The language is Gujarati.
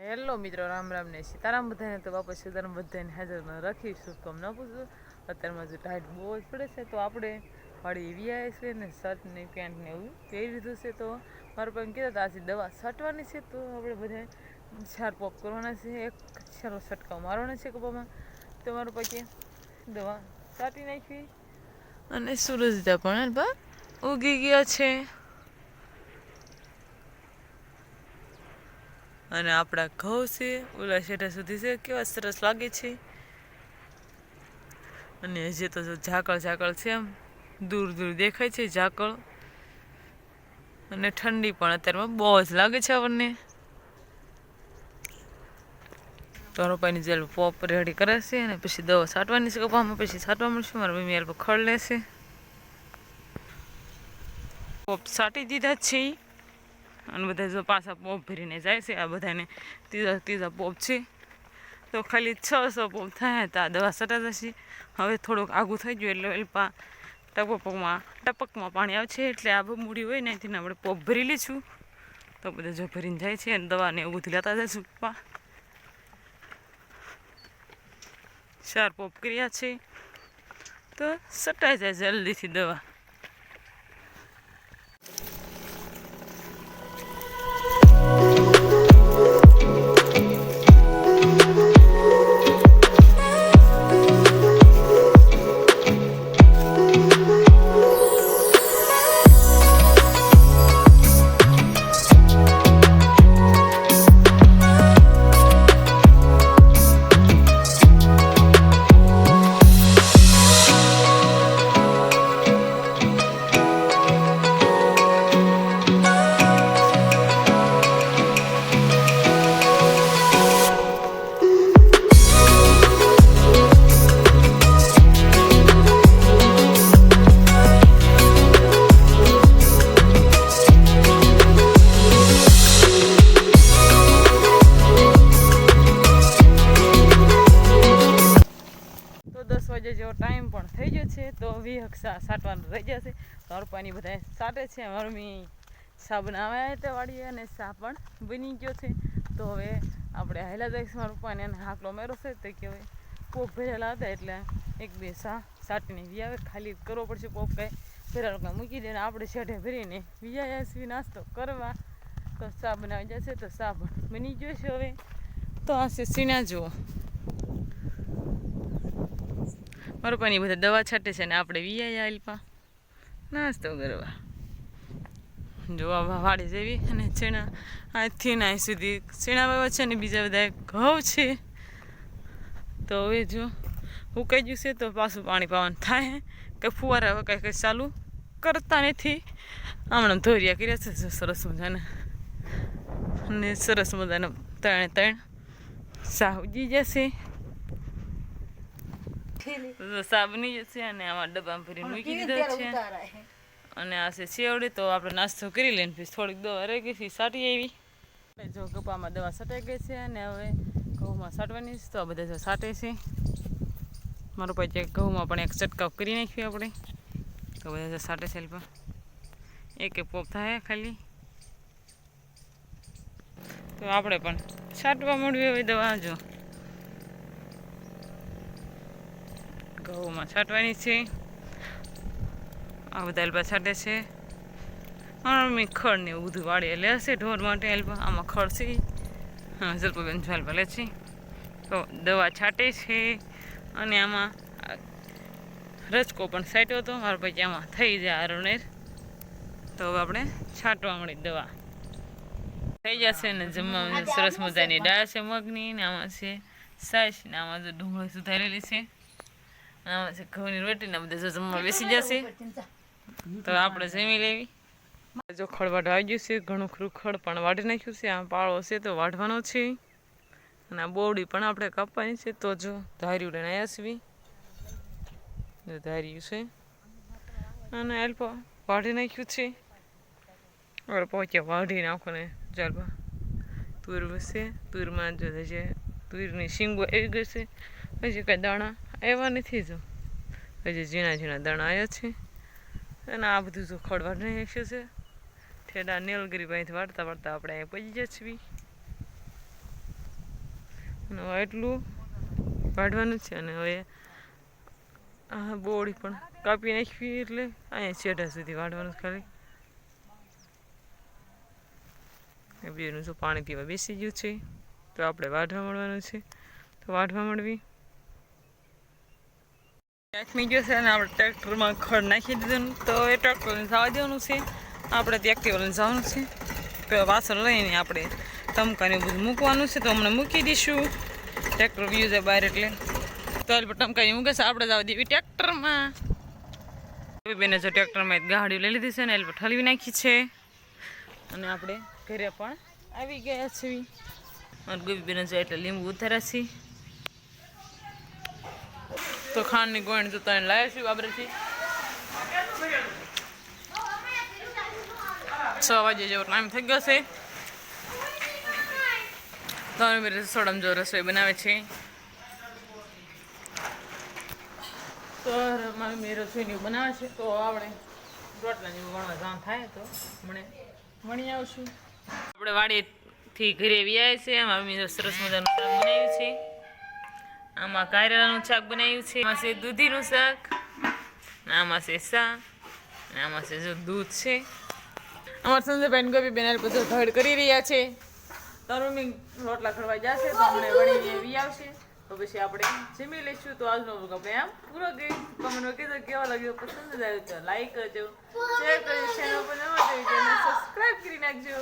હેલો મિત્રો, રામ રામ ને સીતારામ બધાને. તો બાપા સીતારામ બધાને હાજર રાખી કમ ન પૂછું. અત્યારમાં જો ટાઈટ બહુ જ પડે છે, તો આપણે વાળી એવી આવે છે ને શર્ટ ને પેન્ટ ને એવું પહેરી લીધું છે. તો મારા પણ કીધા હતા, આજે દવા છાંટવાની છે, તો આપણે બધા ચાર પોપ કરવાના છે. એક ચાલો છંટકાવ મારવાનો છે કપામાં. તો મારું પાસે દવા છાંટી નાખી. અને સૂરજદા પણ ઉગી ગયા છે. અને આપણા ઘઉં છે, ઓલા શેઠા સુધી છે, કેવા સરસ લાગે છે. અને હજી તો ઝાકળ ઝાકળ છે એમ, દૂર દૂર દેખાય છે ઝાકળ. અને ઠંડી પણ અત્યારમાં બહુ જ લાગે છે આપણને. તો પાણી જેલ પોપ રેડી કરે છે અને પછી દવા છાંટવાની છે, કપામાં પછી છાંટવા મળશે, મારા મમ્મી યાર ખડ લેશે. પોપ છાંટી દીધા છે. અને બધા જો પાછા પોપ ભરીને જાય છે, આ બધાને ત્રીજા ત્રીજા પોપ છે. તો ખાલી છસો પોપ થાય હતા દવા સટા જશે. હવે થોડુંક આગું થઈ ગયું, એટલે એલપા ટપકમાં ટપકમાં પાણી આવશે, એટલે આ મૂડી હોય ને, એથી આપણે પોપ ભરી લઈશું. તો બધા જો ભરીને જાય છે, અને દવાને એવું લેતા જઈશું પપ્પા ચાર પોપ કર્યા છે. તો સટાઈ જાય જલ્દીથી દવા. વાગે જેવો ટાઈમ પણ થઈ ગયો છે. તો વિહક સાટવાનું રહી જશે. તો અર્પાની બધા સાટે છે. મમ્મી સા બનાવ્યા હતા વાળીએ અને સા પણ બની ગયો છે. તો હવે આપણે હાઈલા દઈશું મારા પપ્પાને અને હાકલો મેરો છે. તો કહેવાય પોપ ભરેલા હતા એટલે એક બે સા સાટીને વી આવે ખાલી કરવો પડશે પોપ કાંઈ. ભરેલો કાંઈ મૂકી દે આપણે શેઠે ભરીને વિયા સી નાસ્તો કરવા. તો સા બનાવી જશે. તો સા પણ બની ગયો છે હવે. તો આ છે સીણા જુઓ. મારું પાણી બધા દવા છાંટે છે ને આપણે વીઆઈ આલપા નાસ્તો કરવા. જોવા વાડી જેવી અને ચીણા. આજથી ના સુધી ચીણા વાવા છે ને બીજા બધા ઘઉં છે. તો હવે જો ઉકાઈ ગયું છે તો પાછું પાણી પાવાનું થાય. કે ફુવારા હવે કાંઈ કંઈ ચાલુ કરતા નથી. હમણાં ધોરિયા કર્યા છે સરસ મજાના. અને સરસ મજાના ત્રણે ત્રણ સાવ ઉજી જશે. તો સા છે અને આમાં ડબ્બામાં ભરીને મૂકી દીધા છે. અને આ છે સેવડી તો આપણે નાસ્તો કરી લઈને પછી થોડીક દવા રહી ગઈ છે સાટી આવી. જો કપામાં દવા સટાઈ ગઈ છે અને હવે ઘઉંમાં સાટવાની છે તો આ બધા જો સાટે છે. મારો પછી ઘઉંમાં પણ એક ચટકાવ કરી નાખ્યું આપણે. તો બધા સાટે છે પણ એક એક પોપ થાય ખાલી. તો આપણે પણ છાંટવા મળવી હવે દવા જો. ઘઉંમાં છાંટવાની છે. આ બધા એલ્બા છાંટે છે. મમ્મી ખડ ને એવું વાળી લે હશે ઢોર માટે એલ્બા. આમાં ખડ છે. હા, જલ્પબેન જલપા લે છે. તો દવા છાંટે છે અને આમાં રસકો પણ છાંટ્યો હતો. મારા પછી આમાં થઈ જાય અરુણેર તો હવે આપણે છાંટવા મળી દવા. થઈ જશે ને જમવા સરસ મજાની દાળ છે, મગની ને આમાં છે સાસ ને આમાં જો ડુંગળી સુધારેલી છે. ઘઉંની રોટી ને બધા જો જમવા બેસી જશે. તો આપણે જમી લેવી. જો ખડ વાઢ આવી ગયું છે ઘણું ખરું ખડ પણ વાઢી નાખ્યું છે આ પાળો છે તો વાઢવાનો છે. અને આ બોવડી પણ આપણે કાપવાની છે તો જો ધાર્યું લઈને છીએ. ધાર્યું છે. અને અલ્પ વાઢી નાખ્યું છે. હવે પહોંચ્યા વાઢી નાખો ને ચાલ બા તુર વસે તુરમાં જો છે તુરની શીંગો આવી ગઈ છે. પછી કાંઈ દાણા આવ્યા નથી જો. હજી ઝીણા ઝીણા દણા આવ્યા છે. અને આ બધું જો ખડવા નાખ્યું છે ઠેડા નીલગીરી પાસેથી વાળતા વાળતા આપણે અહીંયા જઈએ છીએ. અને એટલું વાઢવાનું છે અને હવે આ બોળી પણ કાપી નાખવી એટલે અહીંયા છેડા સુધી વાઢવાનું ખાલી. બીજું જો પાણી પીવા બેસી ગયું છે, તો આપણે વાઢવા મળવાનું છે. તો વાઢવા મળવી. નાખી ગયો છે અને આપણે ટ્રેક્ટરમાં ખડ નાખી દીધું તો એ ટ્રેક્ટરને જવા દેવાનું છે. આપણે ત્યાં એક્ટિવા લઈને જવાનું છે. તો વાસણ લઈને આપણે ટમકાને બધું મૂકવાનું છે, તો હમણાં મૂકી દઈશું. ટ્રેક્ટર વ્યૂ છે બહાર એટલે. તો હાલ ટમકાની મૂકે છે, આપણે જવા દેવી ટ્રેક્ટરમાં. બેને જો ટ્રેક્ટરમાં ગાડીઓ લઈ લીધી છે ને, એટલે ઠલવી નાખી છે. અને આપણે ઘરે પણ આવી ગયા છીએ. અને ગોપીબેન જો એટલે લીંબુ ઉતાર્યા છીએ તો ખાંડની ગોઈણ તો એને લાવ્યા છીએ બાબરેથી છ વાગે જેવો ટાઈમ થઈ ગયો છે. તો અમે રસોડામાં જો રસોઈ બનાવે છે. તો મારી રસોઈની બનાવે છે. તો આપણે રોટલા જેવું ગણવા જાણ થાય તો મને મળી આવશું. આપણે વાડીથી ઘરે વ્યાય છે. મમ્મી સરસ મજાનું બનાવ્યું છે. આમાં કારેલાનું શાક બનાવ્યું છે, આમાં છે દૂધીનું શાક આમાં છે સા આમાં છે જો દૂધ છે. અમારા સંજયભાઈ ગોપી બેન બધું ધડ કરી રહ્યા છે. તારું મમ્મી રોટલા ખડવા જશે તો અમને વળી એવી આવશે. તો પછી આપણે જમી લઈશું. તો આજનો vlog આપણે આમ પૂરો ગઈ કમેન્ટમાં કીધો કેવો લાગ્યો? પસંદ આવ્યો તો લાઈક કરજો શેર કરજો ચેનલ પર નવા જોઈ સબસ્ક્રાઈબ કરી નાખજો.